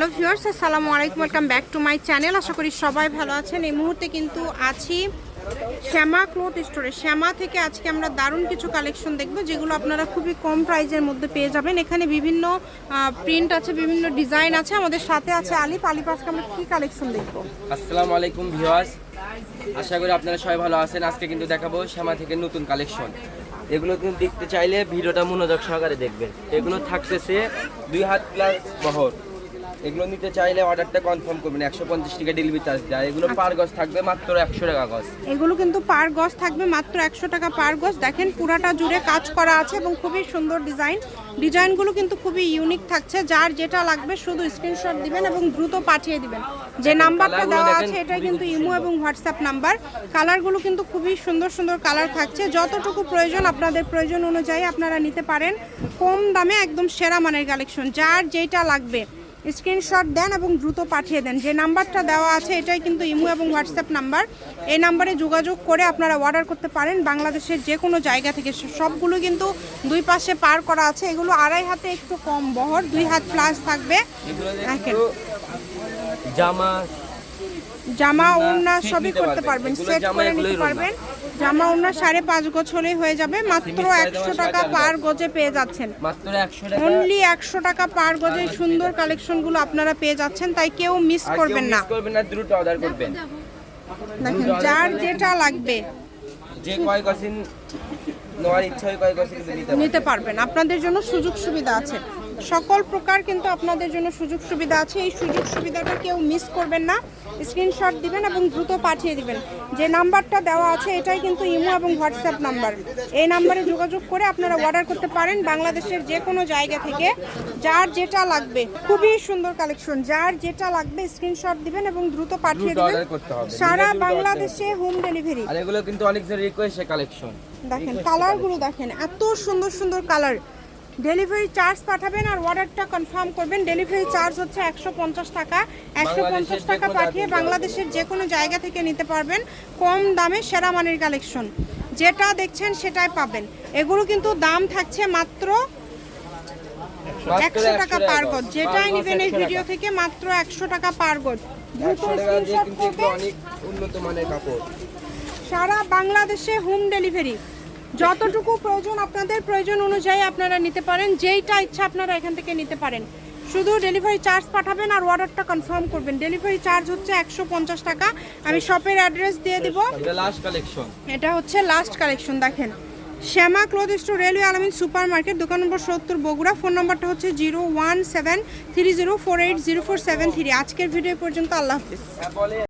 Hello viewers, আসসালামু আলাইকুম welcome back to my channel আশা করি সবাই ভালো আছেন। এই মুহূর্তে কিন্তু আছি শ্যামা ক্লোথ স্টোরে। শ্যামা থেকে আজকে আমরা দারুণ কিছু কালেকশন দেখব, যেগুলো আপনারা খুবই কম প্রাইজের মধ্যে পেয়ে যাবেন। এখানে বিভিন্ন প্রিন্ট আছে, বিভিন্ন ডিজাইন আছে। আমাদের সাথে আছে আলিফ। আলিফ, আজকে আমরা কী কালেকশন দেখব? আসসালামু আলাইকুম ভিউয়ার্স। আশা করি আপনারা সবাই ভালো আছেন। আজকে কিন্তু দেখাবো শ্যামা থেকে নতুন কালেকশন এগুলো কিন্তু দেখতে চাইলে ভিডিওটা মনোযোগ সহকারে দেখবেন। এগুলো থাকতেছে দুই হাত প্লাস বহর এগুলো নিতে চাইলে অর্ডারটা কনফার্ম করবেন। একশো পঞ্চাশ টাকা ডেলিভারি চার্জ দেয়। এগুলো পার গজ থাকবে মাত্র একশো টাকা গজ। এগুলো কিন্তু পার গজ থাকবে মাত্র একশো টাকা পার গজ। দেখেন পুরাটা জুড়ে কাজ করা আছে এবং খুবই সুন্দর ডিজাইন ডিজাইনগুলো কিন্তু খুবই ইউনিক থাকছে। যার যেটা লাগবে শুধু স্ক্রিনশট দিবেন এবং দ্রুত পাঠিয়ে দিবেন। যে নাম্বারটা দেওয়া আছে এটা কিন্তু ইমো এবং হোয়াটসঅ্যাপ নাম্বার কালারগুলো কিন্তু খুবই সুন্দর সুন্দর কালার থাকছে। যতটুকু প্রয়োজন আপনাদের প্রয়োজন অনুযায়ী আপনারা নিতে পারেন। কম দামে একদম সেরা মানের কালেকশন যার যেটা লাগবে স্ক্রিনশট দেন এবং দ্রুত পাঠিয়ে দেন। যে নাম্বারটা দেওয়া আছে এটাই কিন্তু ইমো এবং হোয়াটসঅ্যাপ নাম্বার। এই নাম্বারে যোগাযোগ করে আপনারা অর্ডার করতে পারেন। বাংলাদেশের যে কোনো জায়গা থেকে সবগুলো কিন্তু দুই পাশে পার করা আছে। এগুলো আড়াই হাতে একটু কম বহর দুই হাত প্লাস থাকবে। একটু জামা জামা না, ওড়না সবই করতে পারবেন। সেট করে নিতে পারবেন। জামা ওড়না সাড়ে পাঁচ গজ হলেই হয়ে যাবে মাত্র একশো টাকা পার গজে পেয়ে যাচ্ছেন। মাত্র একশো টাকা অনলি একশো টাকা পার গজে সুন্দর কালেকশনগুলো আপনারা পেয়ে যাচ্ছেন তাই কেউ মিস করবেন না। miss করবেন না দ্রুত অর্ডার করবেন। দেখেন যার যেটা লাগবে। যে কয় নেওয়ার ইচ্ছা হয়। নিতে পারবেন। আপনাদের জন্য সুযোগ সুবিধা আছে। সকল প্রকার কিন্তু আপনাদের জন্য সুযোগ সুবিধা আছে। এই সুযোগ সুবিধাটা কেউ মিস করবেন না। স্ক্রিনশট দিবেন এবং দ্রুত পাঠিয়ে দিবেন। যে নাম্বারটা দেওয়া আছে এটাই কিন্তু ইমো এবং হোয়াটসঅ্যাপ নাম্বার। এই নাম্বারে যোগাযোগ করে আপনারা অর্ডার করতে পারেন বাংলাদেশের যে কোনো জায়গা থেকে। যার যেটা লাগবে খুবই সুন্দর কালেকশন যার যেটা লাগবে স্ক্রিনশট দিবেন এবং দ্রুত পাঠিয়ে দিবেন। সারা বাংলাদেশে হোম ডেলিভারি আর এগুলো কিন্তু অনেক জনের রিকোয়েস্টের কালেকশন দেখেন কালারগুলো দেখেন এত সুন্দর সুন্দর কালার ডেলিভারি চার্জ পাঠাবেন আর অর্ডারটা কনফার্ম করবেন। ডেলিভারি চার্জ হচ্ছে একশো পঞ্চাশ টাকা। একশো পঞ্চাশ টাকা পাঠিয়ে বাংলাদেশের যে কোনো জায়গা থেকে নিতে পারবেন। কম দামে সেরা মানের কালেকশন যেটা দেখছেন সেটাই পাবেন। এগুলো কিন্তু দাম থাকছে মাত্র একশো টাকা পার গজ। যেটাই নেবেন এই ভিডিও থেকে মাত্র একশো টাকা পার গজ। সারা বাংলাদেশে হোম ডেলিভারি যতটুকু প্রয়োজন আপনাদের প্রয়োজন অনুযায়ী আপনারা নিতে পারেন। যেইটা ইচ্ছা আপনারা এখান থেকে নিতে পারেন। শুধু ডেলিভারি চার্জ পাঠাবেন আর অর্ডারটা কনফার্ম করবেন। ডেলিভারি চার্জ হচ্ছে একশো পঞ্চাশ টাকা। আমি শপের অ্যাড্রেস দিয়ে দিব। এটা হচ্ছে লাস্ট কালেকশন দেখেন। Shyama cloth store railway Almin super market দোকান নম্বর সত্তর বগুড়া। ফোন নম্বরটা হচ্ছে zero one seven three zero four eight zero four seven three. আজকের ভিডিও পর্যন্ত আল্লাহ হাফিজ। বলে